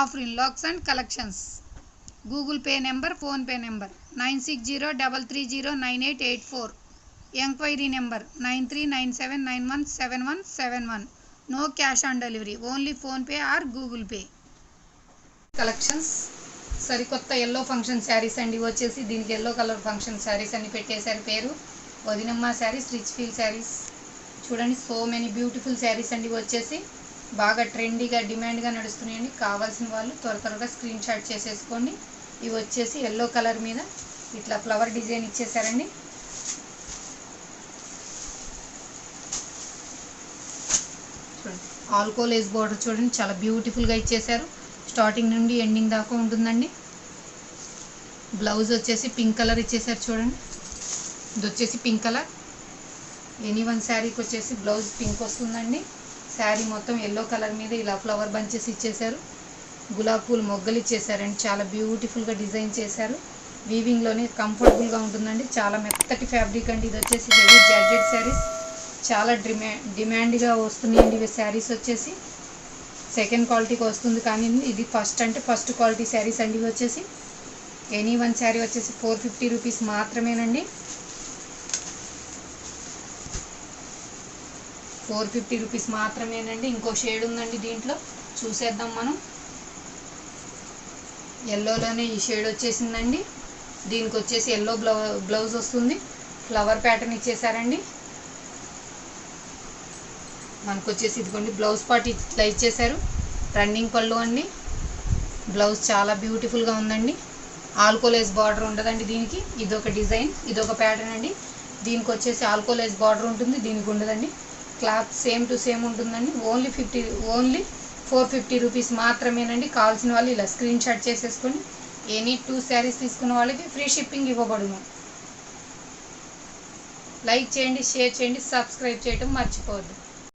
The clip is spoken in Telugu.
Afrin lakhs and collections. Google pay number PhonePe number nine six zero double three zero nine eight eight four. Enquiry number nine three nine seven nine one seven one seven one. No cash on delivery only PhonePe or Google pay. Collections. సరికొత్త ఎల్లో ఫంక్షన్ శారీస్ అండి వచ్చేసి దీనికి ఎల్లో కలర్ ఫంక్షన్ శారీస్ అని పెట్టేశారు పేరు. వదినమ్మ శారీస్ రిచ్ ఫీల్ శారీస్. చూడండి సో మెనీ బ్యూటిఫుల్ శారీస్ అండి వచ్చేసి. బాగా ట్రెండీగా డిమాండ్గా నడుస్తున్నాయండి. కావాల్సిన వాళ్ళు త్వర త్వరగా స్క్రీన్ షాట్ చేసేసుకోండి. ఇవి వచ్చేసి ఎల్లో కలర్ మీద ఇట్లా ఫ్లవర్ డిజైన్ ఇచ్చేసారండి. చూడండి ఆల్కోలేజ్ బార్డర్ చూడండి చాలా బ్యూటిఫుల్గా ఇచ్చేసారు. స్టార్టింగ్ నుండి ఎండింగ్ దాకా ఉంటుందండి. బ్లౌజ్ వచ్చేసి పింక్ కలర్ ఇచ్చేసారు చూడండి. ఇది వచ్చేసి పింక్ కలర్ ఎనీ వన్ శారీకి వచ్చేసి బ్లౌజ్ పింక్ వస్తుందండి. శారీ మొత్తం ఎల్లో కలర్ మీద ఇలా ఫ్లవర్ బంచెస్ ఇచ్చేసారు గులాబ్ పూలు మొగ్గలు ఇచ్చేసారండి చాలా బ్యూటిఫుల్గా డిజైన్ చేశారు. వీవింగ్లోనే కంఫర్టబుల్గా ఉంటుందండి. చాలా మెత్తటి ఫ్యాబ్రిక్ అండి. ఇది వచ్చేసి హెవీ జార్జెట్ శారీస్ చాలా డిమా డిమాండ్గా వస్తున్నాయండి ఇవి శారీస్ వచ్చేసి. సెకండ్ క్వాలిటీకి వస్తుంది కానీ ఇది ఫస్ట్ అంటే ఫస్ట్ క్వాలిటీ శారీస్ అండి ఇవి వచ్చేసి. ఎనీ వన్ శారీ వచ్చేసి ఫోర్ ఫిఫ్టీ రూపీస్ మాత్రమేనండి. ఫోర్ ఫిఫ్టీ రూపీస్ మాత్రమేనండి. ఇంకో షేడ్ ఉందండి దీంట్లో. చూసేద్దాం మనం. ఎల్లోలోనే ఈ షేడ్ వచ్చేసిందండి. దీనికి వచ్చేసి ఎల్లో బ్లౌ బ్లౌజ్ వస్తుంది. ఫ్లవర్ ప్యాటర్న్ ఇచ్చేసారండి. మనకు వచ్చేసి ఇదిగోండి బ్లౌజ్ పార్ట్ ఇట్లా ఇచ్చేసారు. రన్నింగ్ పళ్ళు అండి. బ్లౌజ్ చాలా బ్యూటిఫుల్గా ఉందండి. ఆల్కోలేజ్ బార్డర్ ఉండదండి దీనికి. ఇదొక డిజైన్ ఇదొక ప్యాటర్న్ అండి. దీనికి వచ్చేసి ఆల్కోలేజ్ బార్డర్ ఉంటుంది దీనికి ఉండదండి. క్లాత్ సేమ్ టు సేమ్ ఉంటుందండి. Only fifty only four fifty rupees మాత్రమేనండి. కావాల్సిన వాళ్ళు ఇలా స్క్రీన్ షాట్ చేసేసుకొని ఎనీ టూ శారీస్ తీసుకున్న వాళ్ళకి ఫ్రీ షిప్పింగ్ ఇవ్వబడును. లైక్ చేయండి షేర్ చేయండి సబ్స్క్రైబ్ చేయడం మర్చిపోవద్దు.